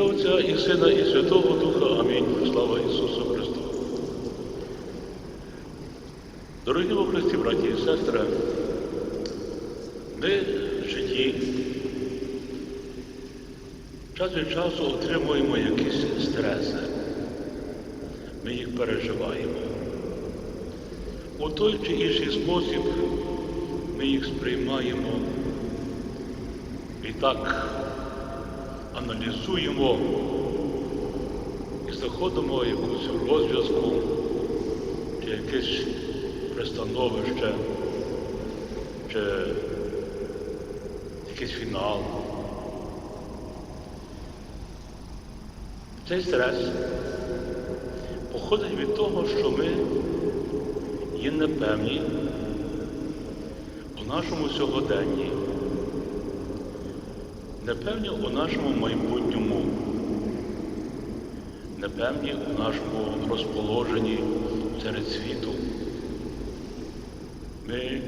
Отця і Сина, і Святого Духа. Амінь. Слава Ісусу Христу. Дорогі во Христі, браті і сестри, ми в житті час від часу отримуємо якісь стреси. Ми їх переживаємо. У той чи інший спосіб ми їх сприймаємо і так аналізуємо і знаходимо якусь розв'язку чи якесь пристановище, чи якийсь фінал. Цей стрес походить від того, що ми є непевні у нашому сьогоденні, непевні у нашому майбутньому, непевні у нашому розположенні серед світу. Ми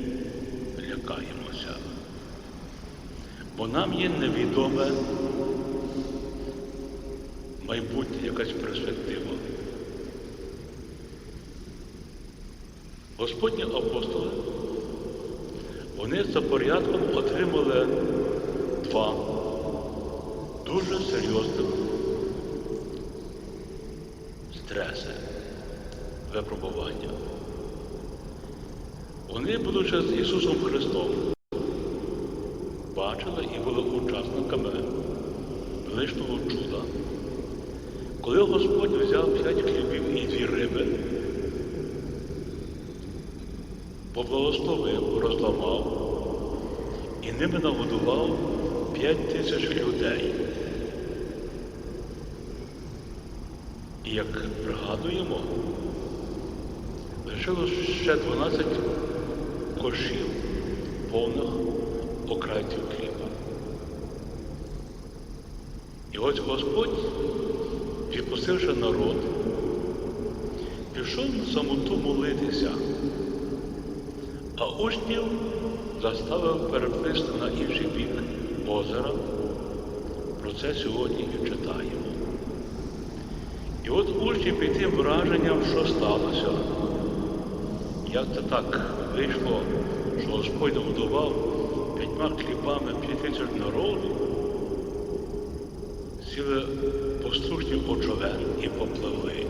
лякаємося, бо нам є невідоме майбутнє, якась перспектива. Господні апостоли, вони за порядком отримали два дуже серйозних стреси, випробування. Вони, будучи з Ісусом Христом, бачили і були учасниками величного чуда. Коли Господь взяв п'ять хлібів і дві риби, поблагословив, розламав і ними нагодував п'ять тисяч людей. Як пригадуємо, лишилось ще 12 кошів повних окрайців хліба. І ось Господь, відпустивши народ, пішов на самоту молитися, а учнів заставив переплисти на інший бік озера. Про це сьогодні і читаємо. І от учні під тим враженням, що сталося, як це так вийшло, що Господь нагодував п'ятьма хлібами п'ять тисяч народу, сіли послушні очовен і попливли.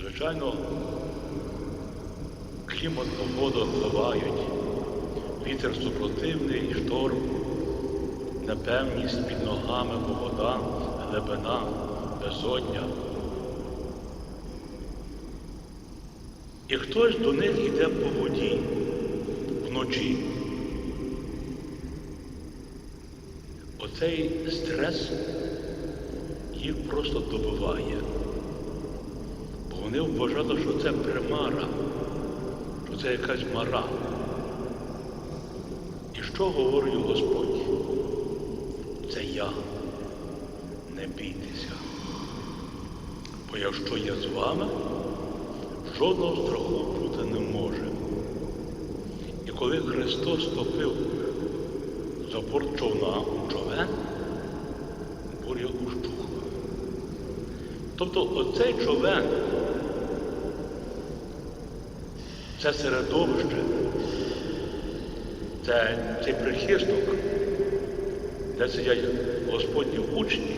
Звичайно, клімат воду впливають, вітер супротивний, шторм, непевність під ногами, вода, глибина, безодня. І хтось до них йде по воді вночі. Оцей стрес їх просто добиває. Бо вони вважали, що це примара, що це якась мара. І що говорить Господь? Це я. Не бійтеся. Бо якщо я з вами, жодного страху бути не може. І коли Христос ступив за борт човна у човен, буря ущухла. Тобто оцей човен, це середовище, це цей прихисток, де сидять Господні учні,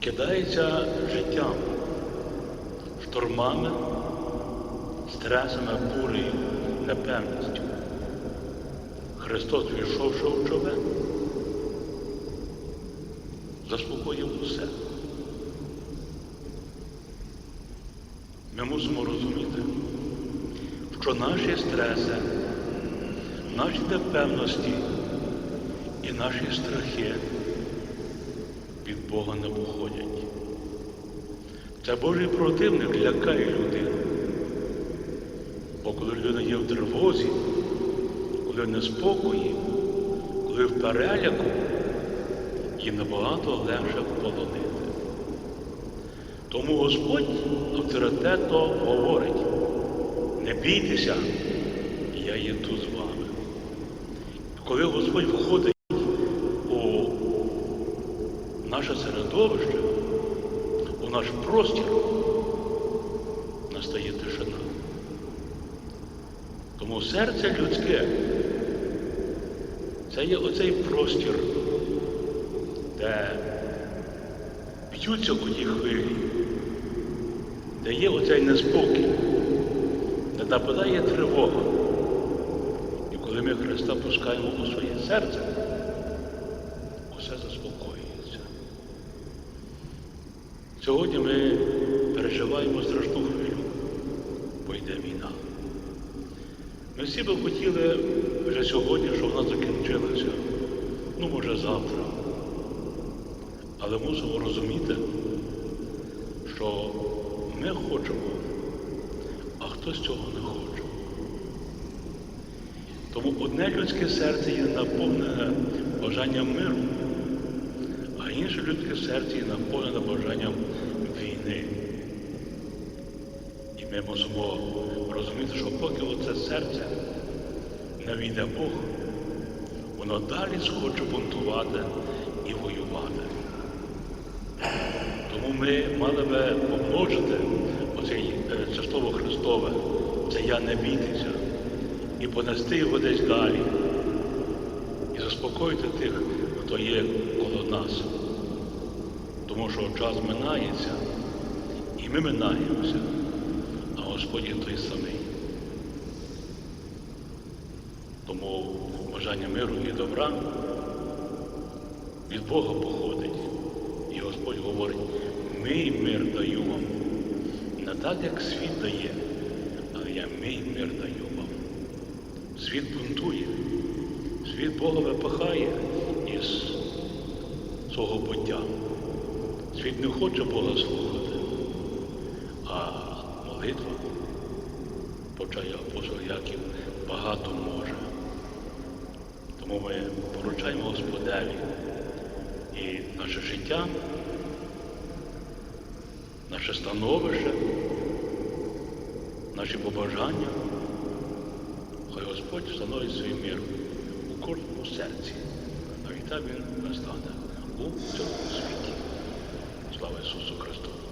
кидається життям, штормами, стресами, бурею, непевністю. Христос, війшовши в човен, заспокоїв усе. Ми мусимо розуміти, що наші стреси, наші непевності і наші страхи від Бога не походять. Це Божий противник лякає людину. Бо коли людина є в тривозі, коли в неспокої, коли в переляку, їй набагато легше полонити. Тому Господь авторитетно говорить, не бійтеся, я є тут з вами. Коли Господь входить наше середовище, у наш простір настає тишина. Тому серце людське це є оцей простір, де б'ються оті хвилі, де є оцей неспокій, де нападає тривога. І коли ми Христа пускаємо у своє серце, усе заспокоюється. Сьогодні ми переживаємо страшну хвилю, бо йде війна. Ми всі би хотіли вже сьогодні, щоб вона закінчилася. Ну, може, завтра. Але мусимо розуміти, що ми хочемо, а хтось цього не хоче. Тому одне людське серце є наповнене бажанням миру, інше людське серце є наповнене бажанням війни. І ми мусимо розуміти, що поки оце серце не війде Бог, воно далі схоче бунтувати і воювати. Тому ми мали би помножити е, це слово Христове, це я не бійтеся, і понести його десь далі, і заспокоїти тих, хто є коло нас. Тому що час минається, і ми минаємося, а Господь є той самий. Тому бажання миру і добра від Бога походить. І Господь говорить, мій мир даю вам. Не так, як світ дає, але я мій мир даю вам. Світ бунтує, світ Бога випихає із свого буття. Світ не хоче Бога слухати, а молитва, почає апостол Яків, багато може. Тому ми поручаємо Господеві і наше життя, наше становище, наші побажання. Хай Господь встановить свій мир у кожному серці, а відтак він настане у цьому світі. Слава Ісусу Христу!